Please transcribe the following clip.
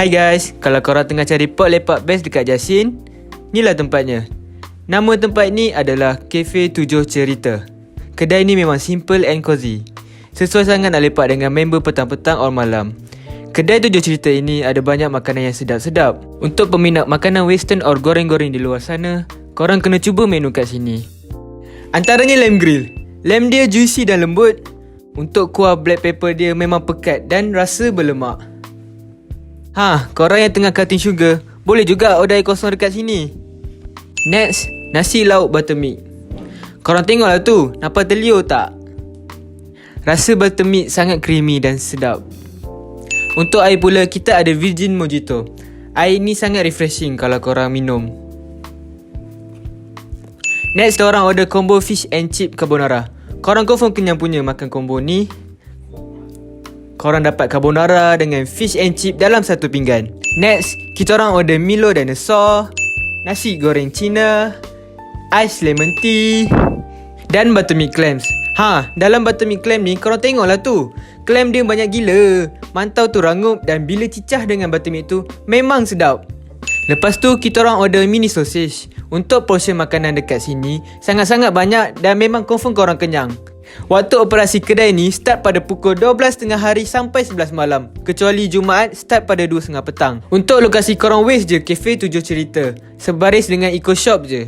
Hai guys, kalau korang tengah cari pot lepak best dekat Jasin, inilah tempatnya. Nama tempat ni adalah Cafe Tujuh Cerita. Kedai ni memang simple and cozy. Sesuai sangat nak lepak dengan member petang-petang or malam. Kedai Tujuh Cerita ini ada banyak makanan yang sedap-sedap. Untuk peminat makanan western or goreng-goreng di luar sana, korang kena cuba menu kat sini. Antaranya lamb grill. Lamb dia juicy dan lembut. Untuk kuah black pepper dia memang pekat dan rasa berlemak. Ha, korang yang tengah cutting sugar, boleh juga order air kosong dekat sini. Next, nasi lauk buttermilk. Korang tengoklah tu, nampak telur tak? Rasa buttermilk sangat creamy dan sedap. Untuk air pula, kita ada virgin mojito. Air ni sangat refreshing kalau korang minum. Next, kita orang order combo fish and chip carbonara. Korang confirm kenyang punya makan combo ni. Korang dapat carbonara dengan fish and chip dalam satu pinggan. Next, kita orang order Milo dinosaur, nasi goreng Cina, ais lemon tea dan buttermilk clams. Ha, dalam buttermilk clam ni korang tengoklah tu. Clam dia banyak gila. Mantau tu rangup dan bila cicah dengan buttermilk tu memang sedap. Lepas tu kita orang order mini sausage. Untuk portion makanan dekat sini sangat-sangat banyak dan memang confirm korang kenyang. Waktu operasi kedai ni start pada pukul 12.30 hari sampai 11 malam. Kecuali Jumaat start pada 2.30 petang. Untuk lokasi korang waste je Cafe Tujuh Cerita. Sebaris dengan Eco Shop je.